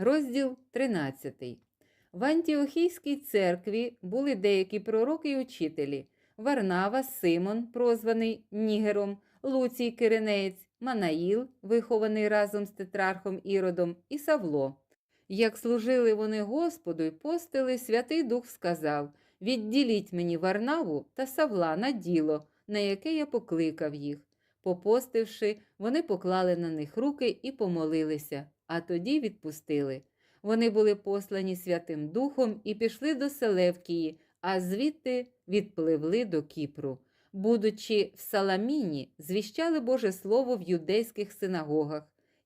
Розділ 13. В Антіохійській церкві були деякі пророки й учителі Варнава, Симон, прозваний Нігером, Луцій Киринеєць, Манаїл, вихований разом з тетрархом Іродом, і Савло. Як служили вони Господу й постили, Святий Дух сказав: Відділіть мені Варнаву та Савла на діло, на яке я покликав їх. Попостивши, вони поклали на них руки і помолилися, а тоді відпустили. Вони були послані Святим Духом і пішли до Селевкії, а звідти відпливли до Кіпру. Будучи в Саламіні, звіщали Боже Слово в юдейських синагогах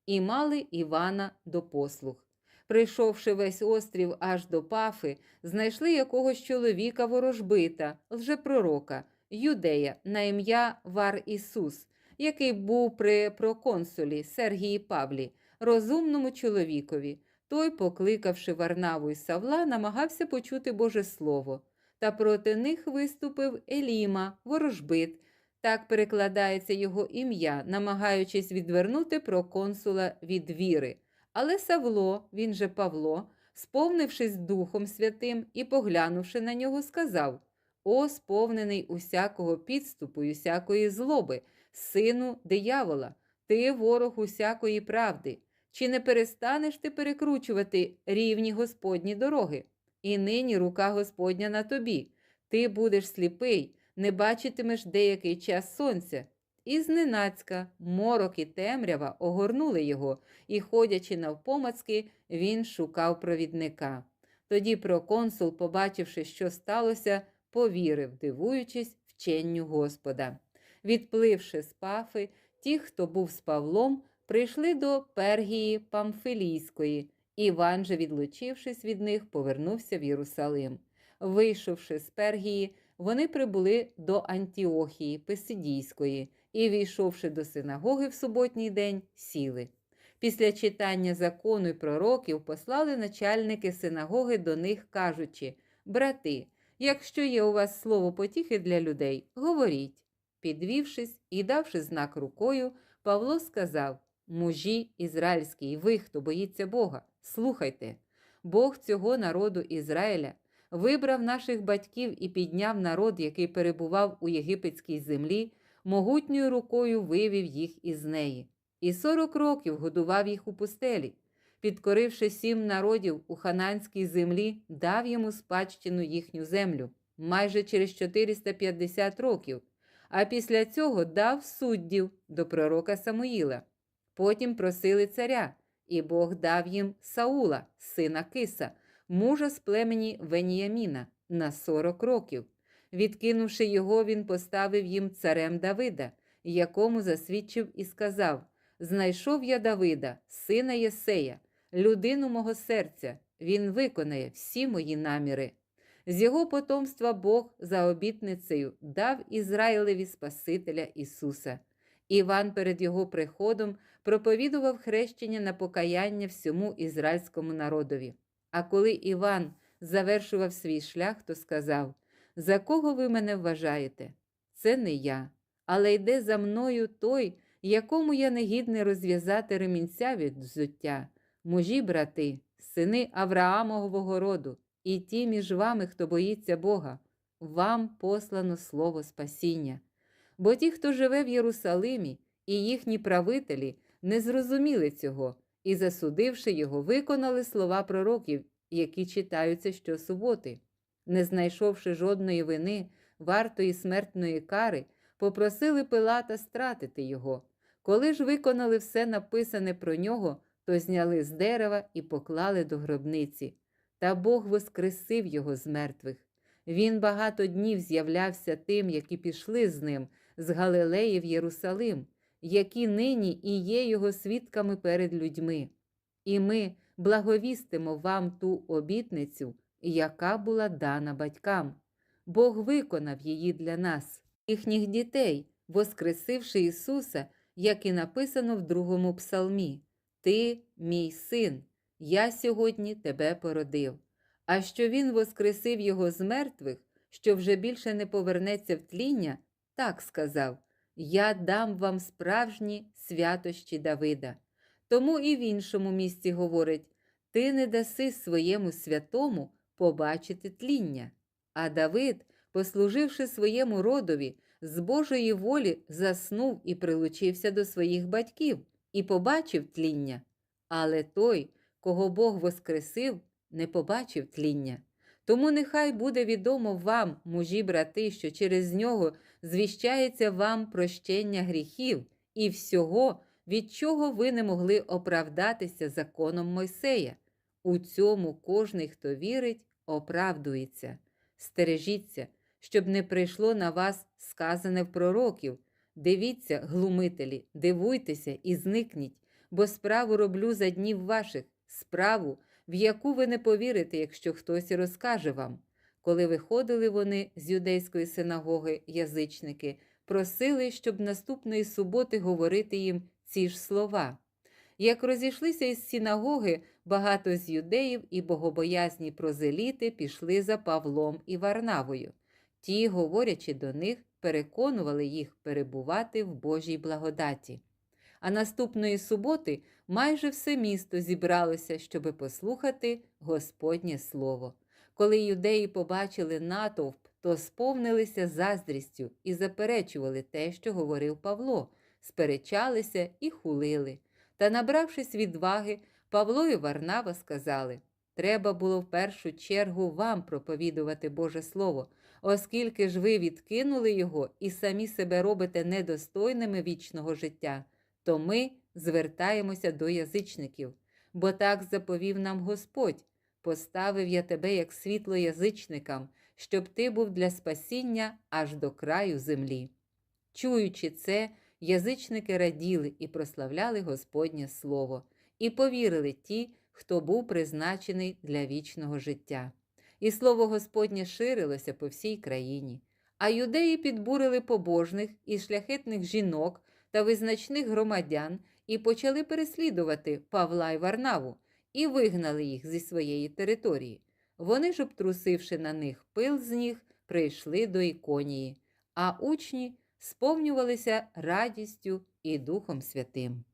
і мали Івана до послуг. Прийшовши весь острів аж до Пафи, знайшли якогось чоловіка ворожбита, лжепророка, юдея на ім'я Вар Ісус, який був при проконсулі Сергії Павлі, розумному чоловікові. Той, покликавши Варнаву і Савла, намагався почути Боже Слово. Та проти них виступив Еліма, ворожбит. Так перекладається його ім'я, намагаючись відвернути проконсула від віри. Але Савло, він же Павло, сповнившись Духом Святим і поглянувши на нього, сказав: О, сповнений усякого підступу і усякої злоби, сину диявола, ти ворог усякої правди. Чи не перестанеш ти перекручувати рівні Господні дороги? І нині рука Господня на тобі. Ти будеш сліпий, не бачитимеш деякий час сонця. І зненацька морок і темрява огорнули його, і, ходячи навпомацки, він шукав провідника. Тоді проконсул, побачивши, що сталося, повірив, дивуючись вченню Господа. Відпливши з пафи, ті, хто був з Павлом, прийшли до Пергії Памфилійської. Іван же, відлучившись від них, повернувся в Єрусалим. Вийшовши з Пергії, вони прибули до Антіохії Писидійської і, війшовши до синагоги в суботній день, сіли. Після читання закону й пророків послали начальники синагоги до них, кажучи: Брати, якщо є у вас слово потіхи для людей, говоріть. Підвівшись і давши знак рукою, Павло сказав: Мужі ізраїльські, ви, хто боїться Бога, слухайте, Бог цього народу Ізраїля вибрав наших батьків і підняв народ, який перебував у єгипетській землі, могутньою рукою вивів їх із неї. І сорок років годував їх у пустелі, підкоривши сім народів у хананській землі, дав йому спадщину їхню землю майже через 450 років, а після цього дав суддів до пророка Самуїла. Потім просили царя, і Бог дав їм Саула, сина Киса, мужа з племені Веніяміна, на 40 років. Відкинувши його, він поставив їм царем Давида, якому засвідчив і сказав: Знайшов я Давида, сина Єсея, людину мого серця, він виконає всі мої наміри. З його потомства Бог за обітницею дав Ізраїлеві Спасителя Ісуса. Іван перед його приходом проповідував хрещення на покаяння всьому ізраїльському народові. А коли Іван завершував свій шлях, то сказав: За кого ви мене вважаєте? Це не я, але йде за мною той, якому я не гідний розв'язати ремінця від взуття, мужі, брати, сини Авраамового роду, і ті між вами, хто боїться Бога, вам послано слово спасіння. Бо ті, хто живе в Єрусалимі, і їхні правителі не зрозуміли цього і, засудивши його, виконали слова пророків, які читаються щосуботи. Не знайшовши жодної вини, вартої смертної кари, попросили Пилата стратити його. Коли ж виконали все написане про нього, то зняли з дерева і поклали до гробниці. Та Бог воскресив його з мертвих. Він багато днів з'являвся тим, які пішли з ним, з Галилеї в Єрусалим, які нині і є його свідками перед людьми. І ми благовістимо вам ту обітницю, яка була дана батькам. Бог виконав її для нас, їхніх дітей, воскресивши Ісуса, як і написано в другому псалмі: Ти, мій син, я сьогодні тебе породив. А що Він воскресив його з мертвих, що вже більше не повернеться в тління, так сказав: Я дам вам справжні святощі Давида. Тому і в іншому місці говорить: ти не даси своєму святому побачити тління. А Давид, послуживши своєму родові, з Божої волі заснув і прилучився до своїх батьків і побачив тління. Але той, кого Бог воскресив, не побачив тління. Тому нехай буде відомо вам, мужі брати, що через нього звіщається вам прощення гріхів і всього, від чого ви не могли оправдатися законом Мойсея. У цьому кожний, хто вірить, оправдується. Стережіться, щоб не прийшло на вас сказане в пророків. Дивіться, глумителі, дивуйтеся і зникніть, бо справу роблю за днів ваших, справу, в яку ви не повірите, якщо хтось розкаже вам. Коли виходили вони з юдейської синагоги, язичники, просили, щоб наступної суботи говорити їм ці ж слова. Як розійшлися із синагоги, багато з юдеїв і богобоязні прозеліти пішли за Павлом і Варнавою. Ті, говорячи до них, переконували їх перебувати в Божій благодаті. А наступної суботи майже все місто зібралося, щоби послухати Господнє Слово. Коли юдеї побачили натовп, то сповнилися заздрістю і заперечували те, що говорив Павло, сперечалися і хулили. Та, набравшись відваги, Павло і Варнава сказали: Треба було в першу чергу вам проповідувати Боже Слово, оскільки ж ви відкинули його і самі себе робите недостойними вічного життя, то ми звертаємося до язичників, бо так заповів нам Господь. Поставив я тебе як світло язичникам, щоб ти був для спасіння аж до краю землі. Чуючи це, язичники раділи і прославляли Господнє Слово, і повірили ті, хто був призначений для вічного життя. І слово Господнє ширилося по всій країні. А юдеї підбурили побожних і шляхетних жінок та визначних громадян і почали переслідувати Павла й Варнаву і вигнали їх зі своєї території. Вони ж, обтрусивши на них пил з ніг, прийшли до Іконії, а учні сповнювалися радістю і Духом Святим.